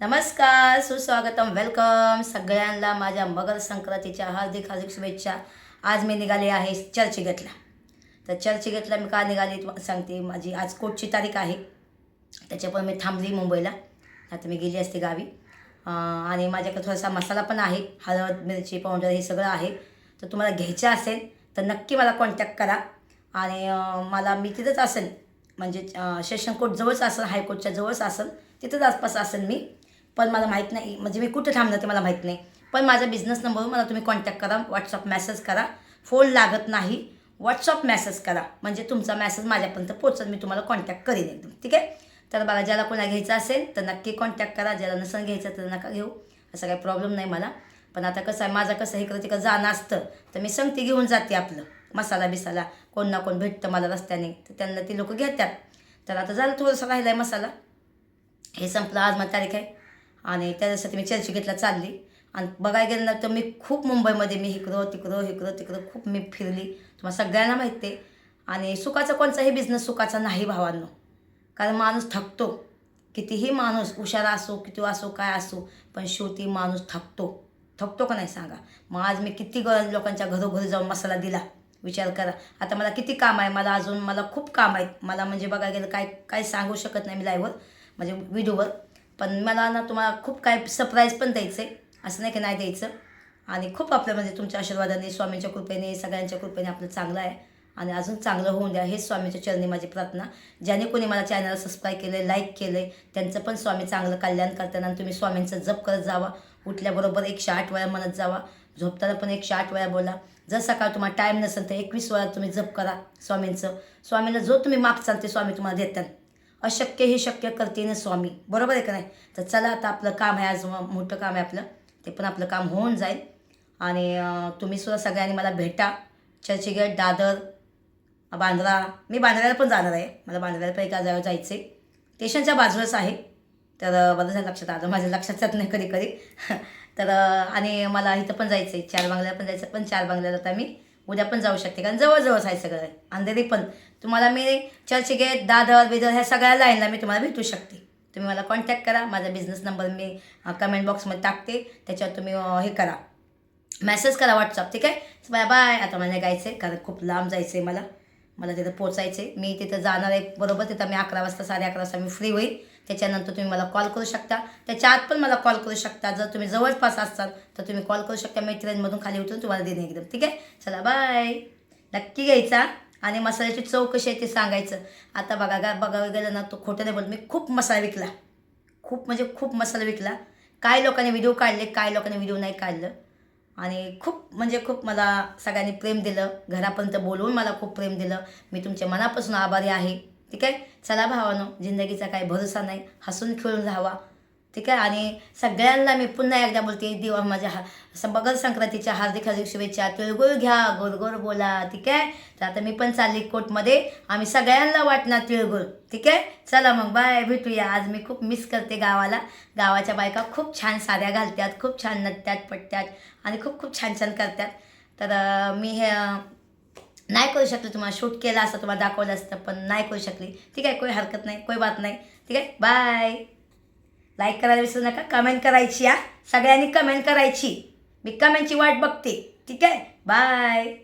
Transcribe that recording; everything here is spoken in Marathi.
नमस्कार सुस्वागतम वेलकम सगळ्यांना माझ्या मकर संक्रांतीच्या हार्दिक हार्दिक शुभेच्छा. आज मी निघाले आहे चर्चगेटला तर चर्चगेटला मी का निघाली सांगते. माझी आज कोटची तारीख आहे. त्याच्यामुळे मी थांबली मुंबईला. आता मी गेली असते गावी. आणि माझ्याकडे थोडासा मसाला पण आहे. हळद मिरची पावडर हे सगळं आहे. तर तुम्हाला घ्यायचं असेल तर नक्की मला कॉन्टॅक्ट करा. आणि मला मी तिथंच असेल. म्हणजे सेशन कोर्ट जवळच असेल हायकोर्टच्या जवळच असेल तिथंच आसपास असेल मी. पण मला माहीत नाही म्हणजे मी कुठे थांबणार ते मला माहीत नाही. पण माझा बिझनेस नंबरवर मला तुम्ही कॉन्टॅक्ट करा व्हॉट्सअप मेसेज करा. फोन लागत नाही व्हॉट्सअप मेसेज करा. म्हणजे तुमचा मेसेज माझ्यापर्यंत पोचत मी तुम्हाला कॉन्टॅक्ट करेन एकदम ठीक आहे? तर बघा ज्याला कोणा घ्यायचं असेल तर नक्की कॉन्टॅक्ट करा. ज्याला नसेल घ्यायचं तर नका घेऊ. असा काही प्रॉब्लेम नाही मला. पण आता कसं आहे माझं कसं इकडं तिकडं जाणं असतं तर मी संगती घेऊन जाते आपलं. मसाला बिसाला कोण ना कोण भेटतं मला रस्त्याने तर त्यांना ती लोक घेतात. तर आता झालं थोडंसं राहिलं आहे मसाला. हे संपलं आज मग तारीख आहे. आणि त्याच्यासाठी मी चर्चगेटला चालली. आणि बघायला गेलं ना तर मी खूप मुंबईमध्ये मी इकडं तिकडं इकडं तिकडं खूप मी फिरली. तुम्हाला सगळ्यांना माहिती आहे. आणि सुखाचा कोणताही बिझनेस सुखाचा नाही भावांनो. कारण माणूस थकतो. कितीही माणूस हुशार असो किती असो काय असो पण शेवटी माणूस थकतो. थकतो का नाही सांगा? मग आज मी किती ग लोकांच्या घरोघरी जाऊन मसाला दिला? विचार करा. आता मला किती काम आहे? मला अजून मला खूप काम आहेत. मला म्हणजे बघायला गेलं काय काय सांगू शकत नाही मी लाईव्हवर म्हणजे व्हिडिओवर पण मला ना तुम्हाला खूप काय सरप्राईज पण द्यायचं आहे असं नाही की नाही द्यायचं. आणि खूप आपलं म्हणजे तुमच्या आशीर्वादाने स्वामींच्या कृपेने सगळ्यांच्या कृपेने आपलं चांगलं आहे. आणि अजून चांगलं होऊन द्या. हेच स्वामीच्या चरणी माझी प्रार्थना. ज्याने कोणी मला चॅनल सबस्क्राईब केलं लाईक केलं आहे त्यांचं पण स्वामी चांगलं कल्याण करताना आणि तुम्ही स्वामींचं जप करत जावा. उठल्याबरोबर एकशे आठ वेळा म्हणत जावा. झोपताना पण एकशे आठ वेळा बोला. जर सकाळ तुम्हाला टाईम नसेल तर एकवीस वेळा तुम्ही जप करा स्वामींचं. स्वामींना जो तुम्ही माप चालते स्वामी तुम्हाला देतात. अशक्य हे शक्य करते ना स्वामी. बरोबर आहे का नाही? तर चला आता आपलं काम आहे आज मोठं काम आहे आपलं. ते पण आपलं काम होऊन जाईल. आणि तुम्ही सुद्धा सगळ्यांनी मला भेटा. चर्चगेट दादर बांद्रा. मी बांद्र्याला पण जाणार आहे. मला बांद्र्याला पण एका जागा जायचं आहे स्टेशनच्या बाजूलाच आहे. तर अं, बरं झालं लक्षात आलं. माझ्या लक्षात येत नाही कधी कधी तर आणि मला इथं पण जायचं आहे चार बांगल्याला पण जायचं. पण चार बांगल्याला तर मी उद्या पण जाऊ शकते कारण जवळजवळच आहे सगळं. अंधेरी पण. तुम्हाला मी चर्चगेट दादर बिदर ह्या सगळ्या लाईनला मी तुम्हाला भेटू शकते. तुम्ही मला कॉन्टॅक्ट करा. माझा बिझनेस नंबर मी कमेंट बॉक्समध्ये टाकते. त्याच्यावर तुम्ही हे करा. मेसेज करा व्हॉट्सअप ठीक आहे? बाय बाय आता मला जायचं आहे कारण खूप लांब जायचं आहे मला. मला तिथं पोचायचं आहे मी तिथं जाणार आहे बरोबर? तिथं मी अकरा वाजता साडे अकरा वाजता मी फ्री होईल. त्याच्यानंतर तुम्ही मला कॉल करू शकता. त्याच्या आत पण मला कॉल करू शकता. जर तुम्ही जवळपास असाल तर तुम्ही कॉल करू शकता. मी ट्रेनमधून खाली उतरून तुम्हाला देणे एकदम. ठीक आहे? चला बाय नक्की घ्यायचा. आणि मसाल्याची चव कशी आहे ते सांगायचं. आता बघा गा बघायला गेलं ना तो खोटं नाही बोल मी खूप मसाला विकला. खूप म्हणजे खूप मसाला विकला. काय लोकांनी व्हिडिओ काढले काय लोकांनी व्हिडिओ नाही काढलं. आणि खूप म्हणजे खूप मला सगळ्यांनी प्रेम दिलं. घरापर्यंत बोलवून मला खूप प्रेम दिलं. मी तुमच्या मनापासून आभारी आहे. ठीक आहे? चला भावानो जिंदगीचा काही भरोसा नाही. हसून खेळून राहावा. ठीक आहे? आणि सगळ्यांना मी पुन्हा एकदा बोलते दिवा माझ्या हा मकर संक्रांतीच्या हार्दिक हार्दिक शुभेच्छा. तिळगुळ घ्या गोरगोर बोला. ठीक आहे? तर आता मी पण चालली कोर्टमध्ये. आम्ही सगळ्यांना वाटणार तिळगुळ ठीक आहे? चला मग बाय भेटूया. आज मी खूप मिस करते गावाला. गावाच्या बायका खूप छान साड्या घालतात खूप छान नटत्यात पटत्यात आणि खूप खूप छान छान करतात. तर मी हे नाही करू शकले तुम्हाला शूट केलं असतं तुम्हाला दाखवलं असतं पण नाही करू शकली. ठीक आहे कोई हरकत नाही कोई बात नाही. ठीक आहे बाय लाईक करायला विसरू नका कमेंट करायची या सगळ्यांनी कमेंट करायची. मी कमेंटची वाट बघते. ठीक आहे बाय